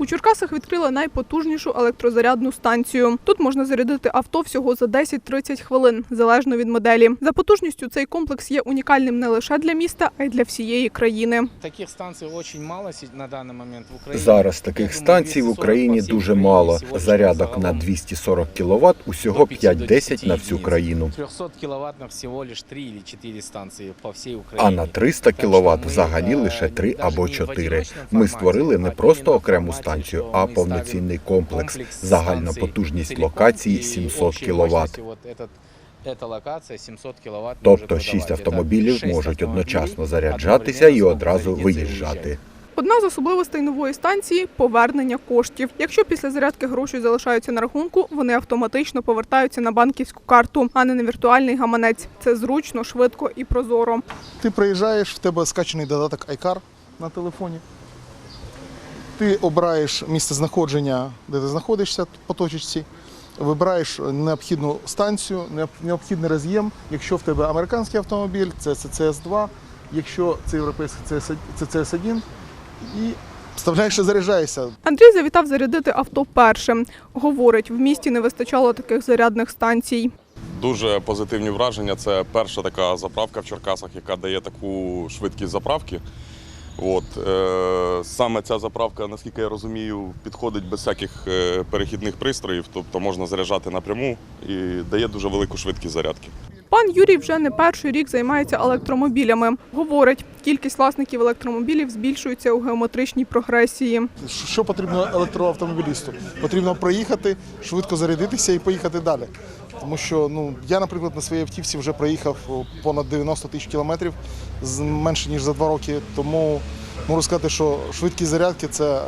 У Черкасах відкрили найпотужнішу електрозарядну станцію. Тут можна зарядити авто всього за 10-30 хвилин, залежно від моделі. За потужністю цей комплекс є унікальним не лише для міста, а й для всієї країни. Таких станций очень мало на даний момент в Україні. Зараз таких станцій в Україні дуже мало. Зарядок на 240 кВт усього 5-10 на всю країну. 300 кВт всього лише 3 чи 4 станції по всій А Україні. на 300 кВт взагалі е, лише 3 або не 4. Ми створили не просто окрему форматі, станцію, а повноцінний комплекс. Загальна потужність локації 700 общій кВт. мощності от этот- Эта локація 700 кВт. Тобто 6 автомобілів можуть одночасно заряджатися і одразу виїжджати. Одна з особливостей нової станції повернення коштів. Якщо після зарядки гроші залишаються на рахунку, вони автоматично повертаються на банківську карту, а не на віртуальний гаманець. Це зручно, швидко і прозоро. Ти приїжджаєш, в тебе скачаний додаток iCar на телефоні. Ти обираєш місце знаходження, де ти знаходишся по точці, вибираєш необхідну станцію, необхідний роз'єм. Якщо в тебе американський автомобіль, це CCS2, якщо це європейський це CCS1, і вставляєш і заряджаєшся. Андрій завітав зарядити авто першим. Говорить, в місті не вистачало таких зарядних станцій. Дуже позитивні враження. Це перша така заправка в Черкасах, яка дає таку швидкість заправки. От, е, саме ця заправка, наскільки я розумію, підходить без всяких е, перехідних пристроїв, тобто можна заряджати напряму і дає дуже велику швидкість зарядки. Пан Юрій вже не перший рік займається електромобілями. Говорить, кількість власників електромобілів збільшується у геометричній прогресії. Що потрібно електроавтомобілісту? Потрібно проїхати, швидко зарядитися і поїхати далі. Тому що ну, я, наприклад, на своїй автівці вже проїхав понад 90 тисяч кілометрів менше ніж за два роки. Тому можу сказати, що швидкість зарядки це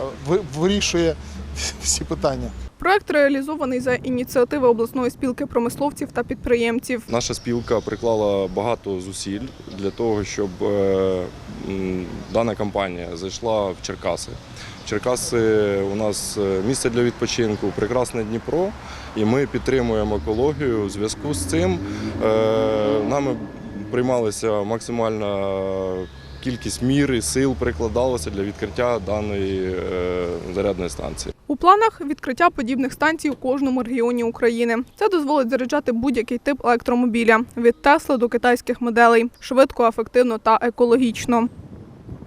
вирішує всі питання. Проект реалізований за ініціативи обласної спілки промисловців та підприємців. Наша спілка приклала багато зусиль для того, щоб е, дана компанія зайшла в Черкаси. Черкаси у нас е, місце для відпочинку, прекрасне Дніпро, і ми підтримуємо екологію. У зв'язку з цим е, нами приймалася максимальна кількість мір і сил прикладалося для відкриття даної зарядної станції. Планах відкриття подібних станцій у кожному регіоні України. Це дозволить заряджати будь-який тип електромобіля від Тесли до китайських моделей швидко, ефективно та екологічно.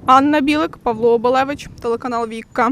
Анна Білик, Павло Обалевич, телеканал Вікка.